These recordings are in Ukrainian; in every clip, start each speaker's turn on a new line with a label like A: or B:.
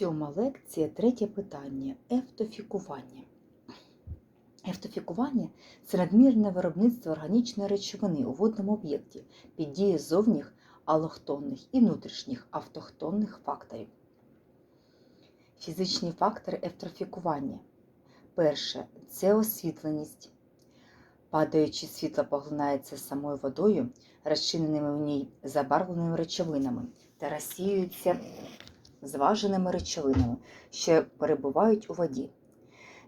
A: Сьома лекція, третє питання ефтофікування. Ефтофікування це надмірне виробництво органічної речовини у водному об'єкті під дією зовніх алохтонних і внутрішніх автохтонних факторів. Фізичні фактори ефтрофікування. Перше це освітленість. Падаючи світло поглинається самою водою, розчиненими в ній забарвленими речовинами та розсіюється зваженими речовинами, що перебувають у воді.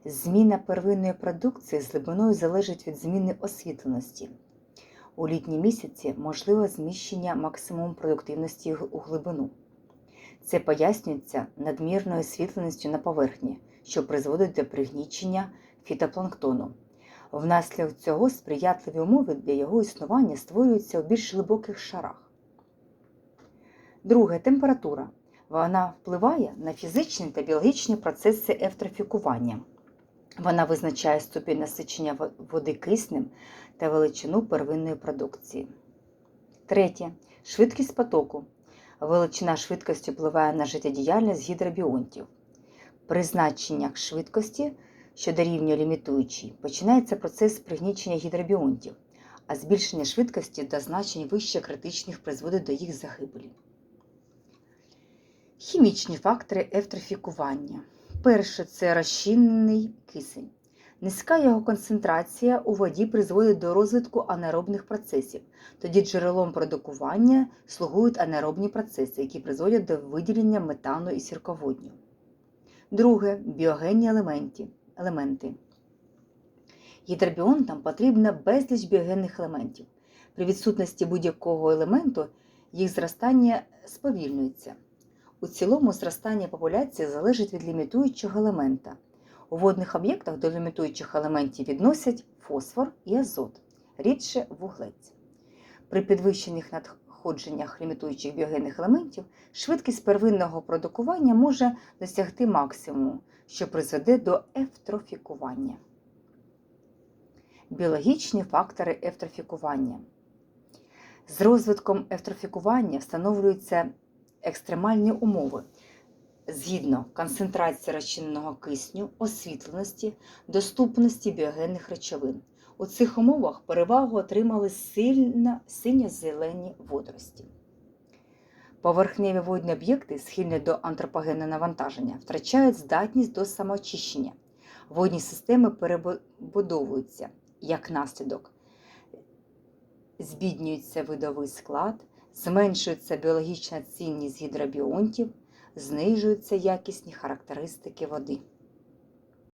A: Зміна первинної продукції з глибиною залежить від зміни освітленості. У літні місяці можливе зміщення максимуму продуктивності у глибину. Це пояснюється надмірною освітленістю на поверхні, що призводить до пригнічення фітопланктону. Внаслідок цього сприятливі умови для його існування створюються у більш глибоких шарах. Друге температура. Вона впливає на фізичні та біологічні процеси ефтрофікування. Вона визначає ступінь насичення води киснем та величину первинної продукції. Третє. Швидкість потоку. Величина швидкості впливає на життєдіяльність гідробіонтів. При значеннях швидкості, що дорівнює лімітуючій, починається процес пригнічення гідробіонтів, а збільшення швидкості до значень вище критичних призводить до їх загибелі. Хімічні фактори ефтрофікування. Перше це розчинений кисень. Низька його концентрація у воді призводить до розвитку анаеробних процесів. Тоді джерелом продукування слугують анаеробні процеси, які призводять до виділення метану і сірководню. Друге біогенні елементи. елементи. Гідробіонтам потрібно безліч біогенних елементів. При відсутності будь-якого елементу їх зростання сповільнюється. У цілому зростання популяції залежить від лімітуючого елемента. У водних об'єктах до лімітуючих елементів відносять фосфор і азот, рідше вуглець. При підвищених надходженнях лімітуючих біогенних елементів швидкість первинного продукування може досягти максимуму, що призведе до ефтрофікування. Біологічні фактори ефтрофікування. З розвитком ефтрофікування встановлюються екстремальні умови згідно концентрації розчиненого кисню, освітленості, доступності біогенних речовин. У цих умовах перевагу отримали синьо-зелені водорості. Поверхневі водні об'єкти, схильні до антропогенного навантаження, втрачають здатність до самоочищення. Водні системи перебудовуються як наслідок, збіднюється видовий склад, зменшується біологічна цінність гідробіонтів, знижуються якісні характеристики води.